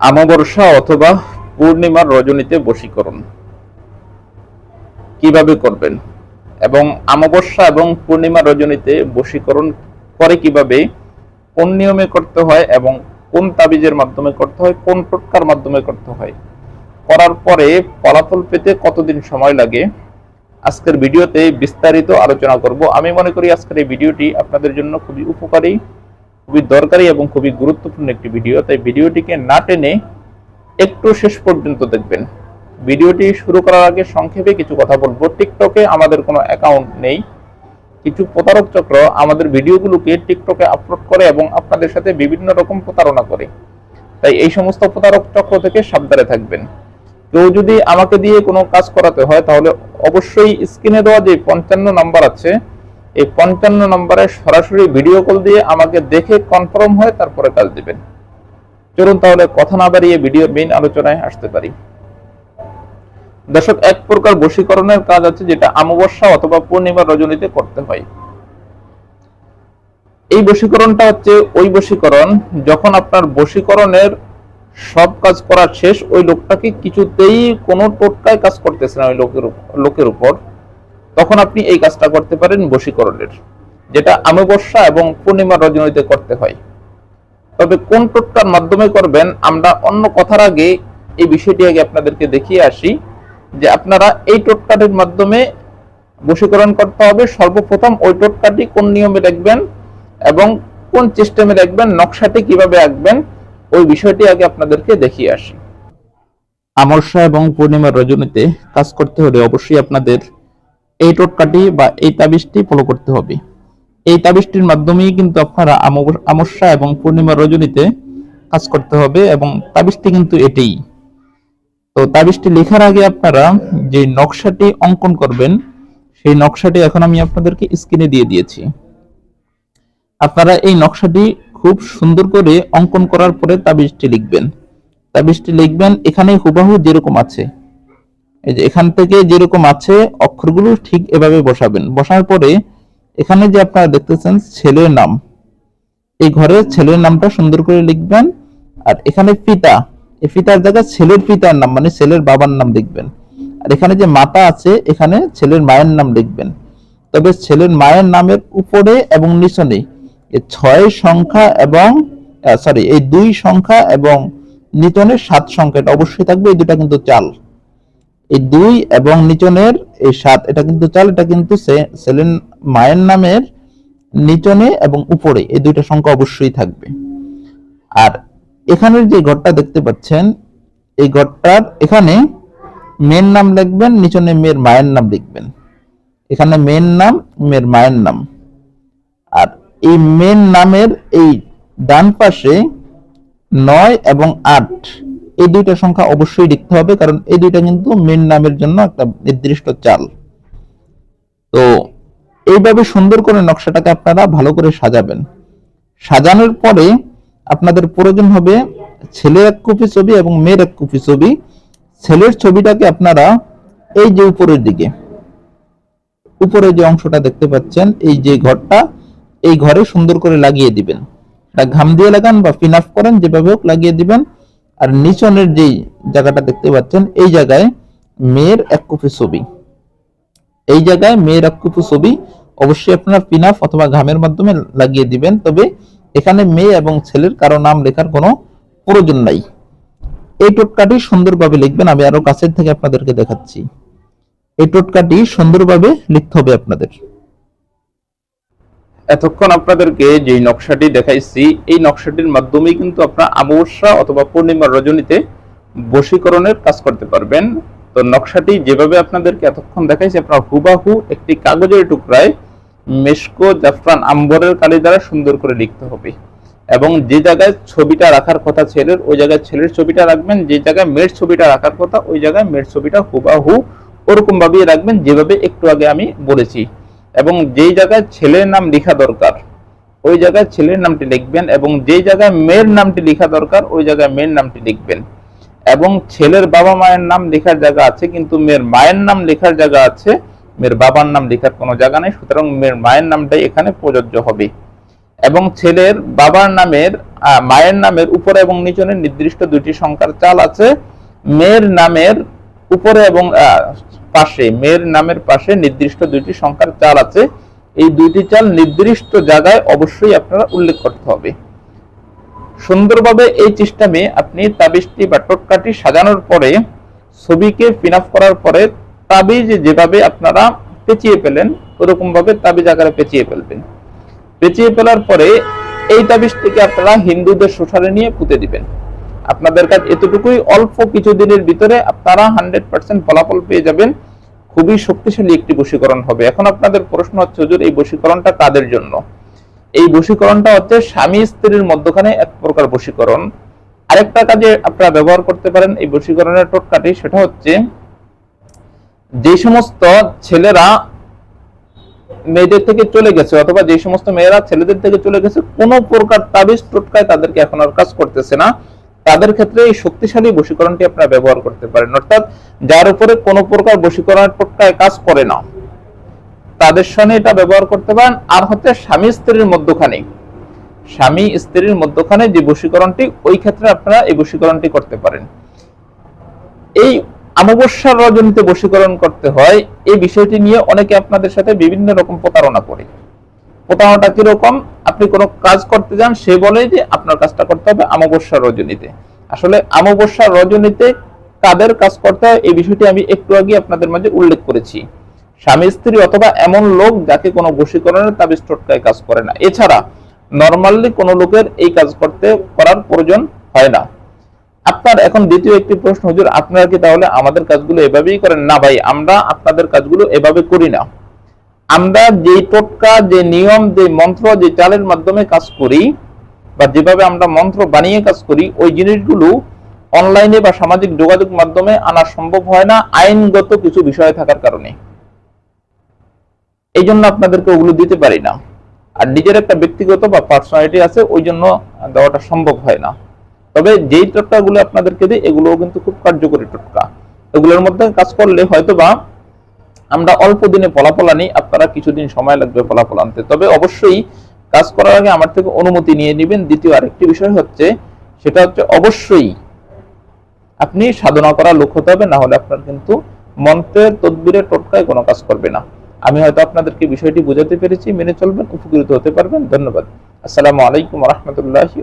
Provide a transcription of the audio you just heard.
আমাবর্ষা অথবা পূর্ণিমার রজনীতে বশীকরণ। কীভাবে করবেন? এবং আমাবস্যা এবং পূর্ণিমা রজনীতে বশীকরণ করে কীভাবে? কোন নিয়মে করতে হয় এবং কোন তাবিজের মাধ্যমে করতে হয়, কোন টোটকার মাধ্যমে করতে হয়? করার পরে ফলাফল পেতে কতদিন সময় লাগে? আজকের ভিডিওতে বিস্তারিত আলোচনা করব। আমি মনে করি আজকের এই ভিডিওটি আপনাদের জন্য খুবই উপকারী। খুবই দরকারি এবং খুবই গুরুত্বপূর্ণ একটি ভিডিও তাই ভিডিওটিকে না টেনে একটু শেষ পর্যন্ত দেখবেন। ভিডিওটি শুরু করার আগে সংক্ষেপে কিছু কথা বলব। টিকটকে আমাদের কোনো অ্যাকাউন্ট নেই। কিছু প্রতারক চক্র আমাদের ভিডিওগুলোকে টিকটকে আপলোড করে এবং আপনাদের সাথে বিভিন্ন রকম প্রতারণা করে। তাই এই সমস্ত প্রতারক চক্র থেকে সাবধানে থাকবেন। কেউ যদি আমাকে দিয়ে কোনো কাজ করাতে হয়, তাহলে অবশ্যই স্ক্রিনে দেওয়া যে পঞ্চান্ন নাম্বার আছে এই পঞ্চান্ন নম্বরে সরাসরি ভিডিও কল দিয়ে আমাকে দেখে কনফার্ম হয়ে তারপরে কাজ দিবেন। চলুন তাহলে কথা না বাড়িয়ে ভিডিওর মেইন আলোচনায় আসতে পারি। দর্শক, এক প্রকার বশীকরণের কাজ আছে যেটা অমাবস্যা অথবা পূর্ণিমা রজনীতে করতে হয়। এই বশীকরণটা হচ্ছে ওই বশীকরণ যখন আপনার বশীকরণের সব কাজ করা শেষ, ওই লোকটাকে কিছুতেই কোনো টোটকায় কাজ করতেছে না ওই লোকের লোকের উপর। তখন আপনি এই কাজটা করতে পারেন বশীকরণের, যেটা অমাবস্যা এবং পূর্ণিমা রজনীতে করতে হয়। তবে কোন টোটকার মাধ্যমে করবেন, আমরা অন্য কথার আগে এই বিষয়টি আগে আপনাদেরকে দেখিয়ে আসি যে আপনারা এই টোটকাটির মাধ্যমে বশীকরণ করতে হবে। সর্বপ্রথম ওই টোটকাটি কোন নিয়মে রাখবেন এবং কোন সিস্টেমে রাখবেন, নকশাটি কীভাবে আঁকবেন, ওই বিষয়টি আগে আপনাদেরকে দেখিয়ে আসি। আমরসা এবং পূর্ণিমার রজনীতে কাজ করতে হলে অবশ্যই আপনাদের এই টোটকাটি বা এই তাবিজটি ফলো করতে হবে। এই তাবিজটির মাধ্যমেই কিন্তু আপনারা আমস্যা এবং পূর্ণিমা রজনীতে কাজ করতে হবে এবং তাবিজটি কিন্তু এটাই। তো তাবিজটি লেখার আগে আপনারা যে নকশাটি অঙ্কন করবেন, সেই নকশাটি এখন আমি আপনাদেরকে স্ক্রিনে দিয়ে দিয়েছি। আপনারা এই নকশাটি খুব সুন্দর করে অঙ্কন করার পরে তাবিজটি লিখবেন। তাবিজটি লিখবেন, এখানে হুবাহু যেরকম আছে। এই যে এখান থেকে যেরকম আছে অক্ষরগুলো ঠিক এভাবে বসাবেন। বসার পরে এখানে যে আপনারা দেখতেছেন ছেলের নাম, এই ঘরে ছেলের নামটা সুন্দর করে লিখবেন আর এখানে পিতা, এই পিতার জায়গায় ছেলের পিতার নাম মানে ছেলের বাবার নাম লিখবেন। আর এখানে যে মাতা আছে, এখানে ছেলের মায়ের নাম লিখবেন। তবে ছেলের মায়ের নামের উপরে এবং নিচনে এই ছয় সংখ্যা এবং সরি এই দুই সংখ্যা এবং নিচনে সাত সংখ্যা, এটা অবশ্যই থাকবে, এই দুটা কিন্তু চাল। এই দুই এবং নিচনের এই সাত, এটা কিন্তু চাল, এটা কিন্তু সেলেন মায়ের নামের নিচনে এবং উপরে, এই দুইটা সংখ্যা অবশ্যই থাকবে। আর এখানের যে ঘরটা দেখতে পাচ্ছেন, এই ঘরটার এখানে মেয়ের নাম লিখবেন, নিচনে মেয়ের মায়ের নাম লিখবেন। এখানে মেয়ের নাম, মেয়ের মায়ের নাম। আর এই মেয়ের নামের এই ডান পাশে নয় এবং আট এই দুইটা সংখ্যা অবশ্যই লিখতে হবে, কারণ এই দুইটা কিন্তু মেন নামের জন্য একটা নির্দিষ্ট চাল। তো এইভাবে সুন্দর করে নকশাটাকে আপনারা ভালো করে সাজাবেন। সাজানোর পরে আপনাদের প্রয়োজন হবে ছেলের এক কপি ছবি এবং মেয়ের এক কপি ছবি। ছেলের ছবিটাকে আপনারা এই যে উপরের দিকে, উপরে যে অংশটা দেখতে পাচ্ছেন, এই যে ঘরটা, এই ঘরে সুন্দর করে লাগিয়ে দিবেন। ঘাম দিয়ে লাগান বা ফিনাফ করেন, যেভাবে হোক লাগিয়ে দিবেন। আর নিচনের যেই জায়গাটা দেখতে পাচ্ছেন, এই জায়গায় মেয়ের এক কপি ছবি। এই জায়গায় মেয়ের এক কপি ছবি অবশ্যই আপনারা পিনাফ অথবা ঘামের মাধ্যমে লাগিয়ে দিবেন, তবে এখানে মেয়ে এবং ছেলের কারও নাম লেখার কোনো প্রয়োজন নাই। এই টোটকাটি সুন্দরভাবে লিখবেন, আমি আরও কাছের থেকে আপনাদেরকে দেখাচ্ছি। এই টোটকাটি সুন্দরভাবে লিখতে হবে আপনাদের। এতক্ষণ আপনাদেরকে যে নকশাটি দেখাইছি, এই নকশাটির মাধ্যমেই কিন্তু আপনারা অমাবস্যা অথবা পূর্ণিমার রজনীতে বশীকরণের কাজ করতে পারবেন। তো নকশাটি যেভাবে আপনাদেরকে এতক্ষণ দেখাইছি, আপনারা হুবাহু একটি কাগজের টুকরায় মেশকো জাফরান আম্বরের কালি দ্বারা সুন্দর করে লিখতে হবে এবং যে জায়গায় ছবিটা রাখার কথা ছেলের, ওই জায়গায় ছেলের ছবিটা রাখবেন, যে জায়গায় মেয়ের ছবিটা রাখার কথা, ওই জায়গায় মেয়ের ছবিটা হুবাহু ওরকম ভাবেই রাখবেন, যেভাবে একটু আগে আমি বলেছি। এবং যেই জায়গায় ছেলের নাম লেখা দরকার, ওই জায়গায় ছেলের নামটি লিখবেন এবং যেই জায়গায় মেয়ের নামটি লেখা দরকার, ওই জায়গায় মেয়ের নামটি লিখবেন। এবং ছেলের বাবা মায়ের নাম লেখার জায়গা আছে, কিন্তু মেয়ের মায়ের নাম লেখার জায়গা আছে, মেয়ের বাবার নাম লেখার কোনো জায়গা নেই, সুতরাং মেয়ের মায়ের নামটাই এখানে প্রযোজ্য হবে। এবং ছেলের বাবার নামের মায়ের নামের উপরে এবং নিচনে নির্দিষ্ট দুটি সংখ্যার চাল আছে, মেয়ের নামের উপরে এবং পাশে, মেয়ের নামের পাশে নির্দিষ্ট দুইটি সংখ্যার চাল আছে। এই দুইটি চাল নির্দিষ্ট জায়গায় অবশ্যই আপনারা উল্লেখ করতে হবে। সুন্দরভাবে এই সিস্টেমে আপনি তাবিজটি বা টোটকাটি সাজানোর পরে, ছবিকে ফিন আপ করার পরে তাবিজ যেভাবে আপনারা পেঁচিয়ে পেলেন ওরকম ভাবে তাবিজ আকারে পেঁচিয়ে ফেলবেন। পেঁচিয়ে ফেলার পরে এই তাবিজটিকে আপনারা হিন্দুদের শোষারে নিয়ে পুঁতে দিবেন। আপনাদের কাছে এতটুকুই। অল্প কিছু দিনের ভিতরে আপনারা হান্ড্রেড পার্সেন্ট ফলাফল পেয়ে যাবেন। খুবই শক্তিশালী একটি বশীকরণ হবে। এখন আপনাদের প্রশ্ন হচ্ছে, হুজুর, এই বশীকরণটা কাদের জন্য? এই বশীকরণটা হচ্ছে স্বামী স্ত্রীর মধ্যখানে এক প্রকার বশীকরণ। আরেকটা কাজে আপনারা ব্যবহার করতে পারেন এই বশীকরণের টোটকাটি, সেটা হচ্ছে যে সমস্ত ছেলেরা মেয়েদের থেকে চলে গেছে অথবা যে সমস্ত মেয়েরা ছেলেদের থেকে চলে গেছে, কোনো প্রকার তাবিজ টোটকায় তাদেরকে এখন আর কাজ করতেছে না। তাদের ক্ষেত্রে এই শক্তিশালী বশীকরণটি আপনারা ব্যবহার করতে পারেন। অর্থাৎ যার উপরে কোনো প্রকার বশীকরণের টোটকায় কাজ করে না। তাদের সঙ্গে এটা ব্যবহার করতে পারেন। আর হচ্ছে স্বামী স্ত্রীর মধ্যখানে। স্বামী স্ত্রীর মধ্যখানে যে বশীকরণটি, ওই ক্ষেত্রে আপনারা এই বশীকরণটি করতে পারেন। এই অমাবস্যার রজনীতে বশীকরণ করতে হয়, এই বিষয়টি নিয়ে অনেকে আপনাদের সাথে বিভিন্ন রকম প্রতারণা করে। প্রতারণাটা কীরকম, আপনি কোনো কাজ করতে যান, সে বলে যে আপনার কাজটা করতে হবে অমাবস্যার রজনীতে। আসলে অমাবস্যার রজনীতে কাদের কাজ করতে হয়, এই বিষয়টি আমি একটু আগে আপনাদের মাঝে উল্লেখ করেছি। স্বামী, স্ত্রী অথবা এমন লোক যাকে কোনো বশীকরণের তাবিজ টোটকায় কাজ করে না। এছাড়া নর্মালি কোনো লোকের এই কাজ করতে, করার প্রয়োজন হয় না। আপনার এখন দ্বিতীয় একটি প্রশ্ন, হুজুর, আপনারা কি তাহলে আমাদের কাজগুলো এভাবেই করেন? না ভাই, আমরা আপনাদের কাজগুলো এভাবে করি না। আমরা যে টোটকা যে নিয়ম যে মন্ত্র যে চালের মাধ্যমে কাজ করি বা যেভাবে আমরা মন্ত্র বানিয়ে কাজ করি, ওই জিনিসগুলো অনলাইনে বা সামাজিক যোগাযোগ মাধ্যমে আনা সম্ভব হয় না, আইনগত কিছু বিষয় থাকার কারণে। এই জন্য আপনাদেরকে ওগুলো দিতে পারি না। আর নিজের একটা ব্যক্তিগত বা পার্সোনালিটি আছে, ওই জন্য দেওয়াটা সম্ভব হয় না। তবে যেই টোটকাগুলো আপনাদেরকে দিই, এগুলোও কিন্তু খুব কার্যকরী টোটকা। এগুলোর মধ্যে কাজ করলে হয়তো বা আমরা অল্প দিনে ফলাফল আনি, আপনারা কিছুদিন সময় লাগবে ফলাফল আনতে। তবে অবশ্যই কাজ করার আগে আমার থেকে অনুমতি নিয়ে নেবেন। দ্বিতীয় আরেকটি বিষয় হচ্ছে, সেটা হচ্ছে অবশ্যই আপনি সাধনা করা লোক হতে হবে না হলে আপনার কিন্তু মন্ত্রের তদবিরের টোটকায় কোনো কাজ করবে না। আমি হয়তো আপনাদেরকে বিষয়টি বোঝাতে পেরেছি, মেনে চলবেন, উপকৃত হতে পারবেন। ধন্যবাদ। আসসালামু আলাইকুম রহমতুল্লাহি